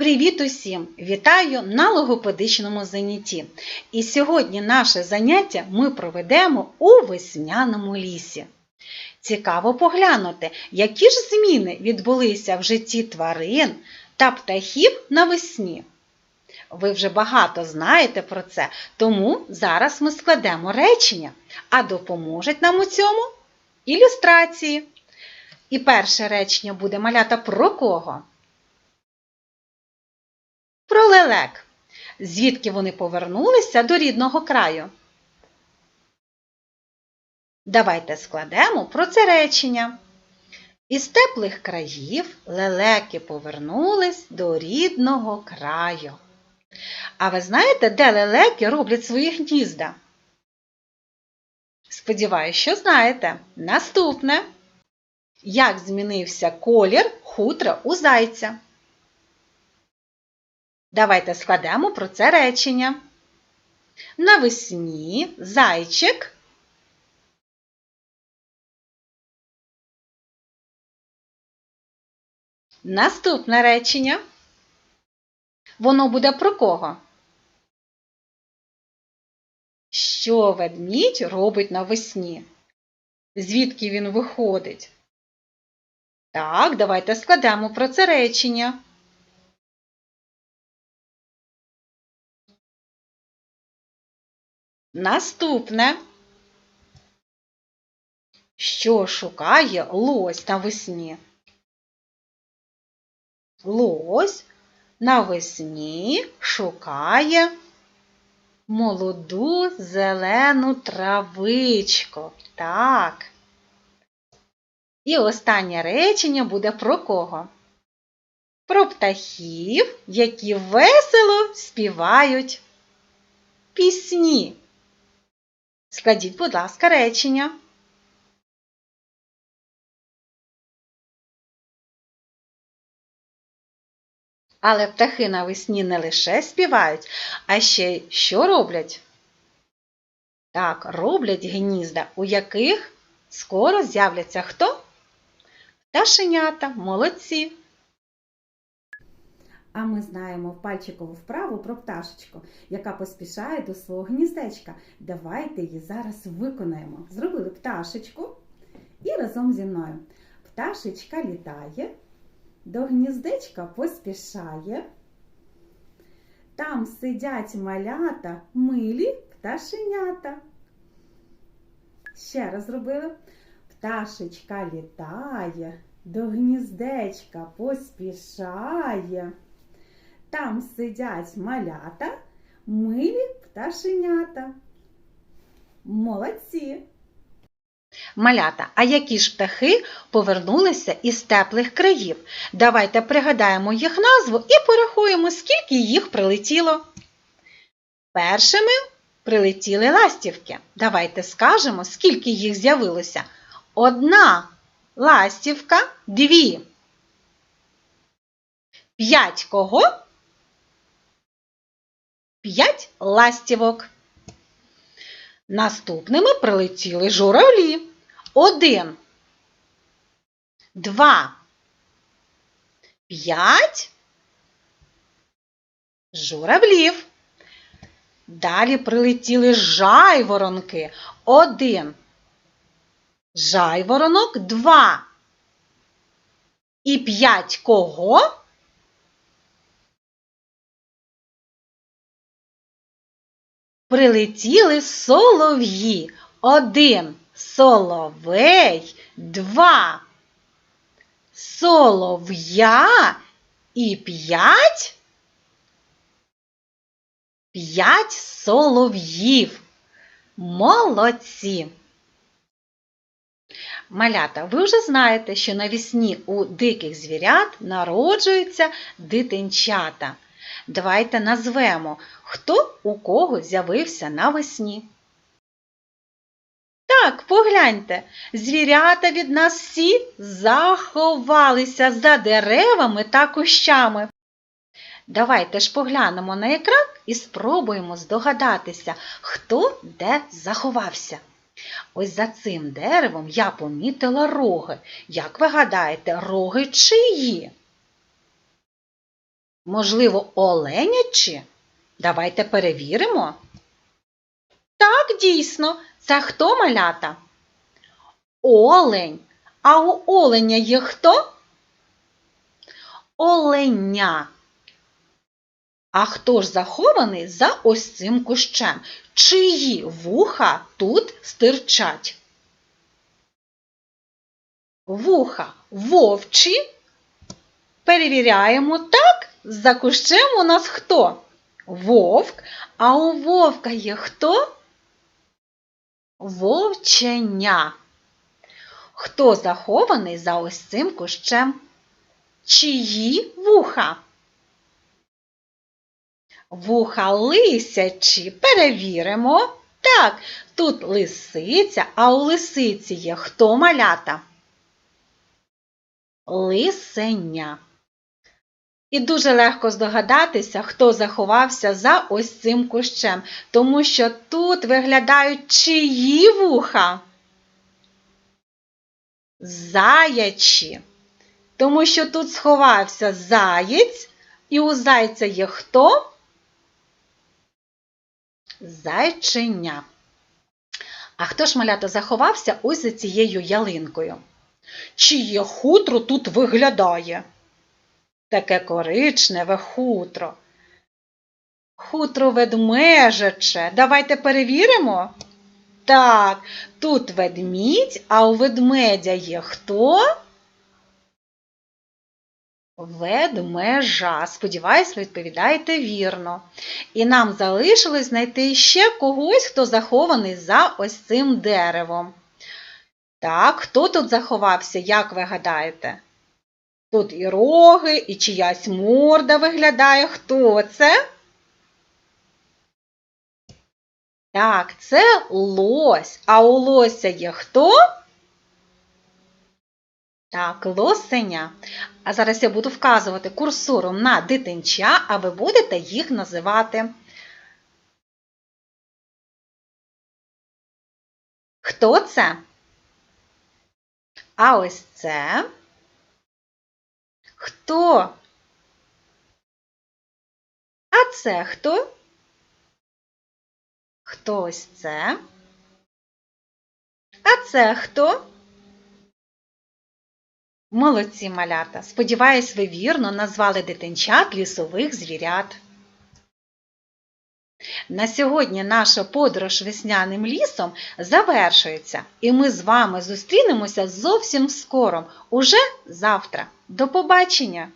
Привіт усім! Вітаю на логопедичному занятті. І сьогодні наше заняття ми проведемо у весняному лісі. Цікаво поглянути, які ж зміни відбулися в житті тварин та птахів навесні. Ви вже багато знаєте про це, тому зараз ми складемо речення, а допоможуть нам у цьому ілюстрації. І перше речення буде малята про кого? Про лелек. Звідки вони повернулися до рідного краю? Давайте складемо про це речення. Із теплих країв лелеки повернулись до рідного краю. А ви знаєте, де лелеки роблять свої гнізда? Сподіваюсь, що знаєте. Наступне. Як змінився колір хутра у зайця? Давайте складемо про це речення. Навесні зайчик. Наступне речення. Воно буде про кого? Що ведмідь робить навесні? Звідки він виходить? Так, давайте складемо про це речення. Наступне. Що шукає лось навесні? Лось навесні шукає молоду зелену травичку. Так. І останнє речення буде про кого? Про птахів, які весело співають пісні. Складіть, будь ласка, речення. Але птахи навесні не лише співають, а ще й що роблять? Так, роблять гнізда, у яких скоро з'являться хто? Пташенята, молодці. А ми знаємо пальчикову вправу про пташечку, яка поспішає до свого гніздечка. Давайте її зараз виконаємо. Зробили пташечку і разом зі мною. Пташечка літає, до гніздечка поспішає. Там сидять малята, милі пташенята. Ще раз зробили. Пташечка літає, до гніздечка поспішає. Там сидять малята, милі пташенята. Молодці! Малята, а які ж птахи повернулися із теплих країв? Давайте пригадаємо їх назву і порахуємо, скільки їх прилетіло. Першими прилетіли ластівки. Давайте скажемо, скільки їх з'явилося. Одна ластівка, дві. П'ять кого? П'ять ластівок. Наступними прилетіли журавлі. Один, два, п'ять журавлів. Далі прилетіли жайворонки. Один. Жайворонок два. І п'ять кого? Прилетіли солов'ї. Один соловей, два солов'я і п'ять. П'ять солов'їв. Молодці! Малята, ви вже знаєте, що навесні у диких звірят народжуються дитинчата. Давайте назвемо, хто у кого з'явився навесні. Так, погляньте, звірята від нас всі заховалися за деревами та кущами. Давайте ж поглянемо на екран і спробуємо здогадатися, хто де заховався. Ось за цим деревом я помітила роги. Як ви гадаєте, роги чиї? Можливо, оленячі? Давайте перевіримо. Так, дійсно, це хто малята? Олень. А у оленя є хто? Оленя. А хто ж захований за ось цим кущем? Чиї вуха тут стирчать? Вуха вовчі. Перевіряємо так. За кущем у нас хто? Вовк. А у вовка є хто? Вовченя. Хто захований за ось цим кущем? Чиї вуха? Вуха лисячі. Перевіримо. Так, тут лисиця, а у лисиці є хто малята? Лисеня. І дуже легко здогадатися, хто заховався за ось цим кущем, тому що тут виглядають чиї вуха? Заячі. Тому що тут сховався заєць, і у зайця є хто? Зайченя. А хто ж малята заховався ось за цією ялинкою? Чиє хутро тут виглядає? Таке коричневе хутро. Хутро ведмежаче. Давайте перевіримо. Так, тут ведмідь, а у ведмедя є хто? Ведмежа. Сподіваюсь, ви відповідаєте вірно. І нам залишилось знайти ще когось, хто захований за ось цим деревом. Так, хто тут заховався, як ви гадаєте? Тут і роги, і чиясь морда виглядає. Хто це? Так, це лось. А у лося є хто? Так, лосеня. А зараз я буду вказувати курсором на дитинча, а ви будете їх називати. Хто це? А ось це. Хто? А це хто? Хто ось це? А це хто? Молодці малята! Сподіваюсь, ви вірно назвали дитинчат лісових звірят. На сьогодні наша подорож весняним лісом завершується, і ми з вами зустрінемося зовсім скоро, уже завтра. До побачення!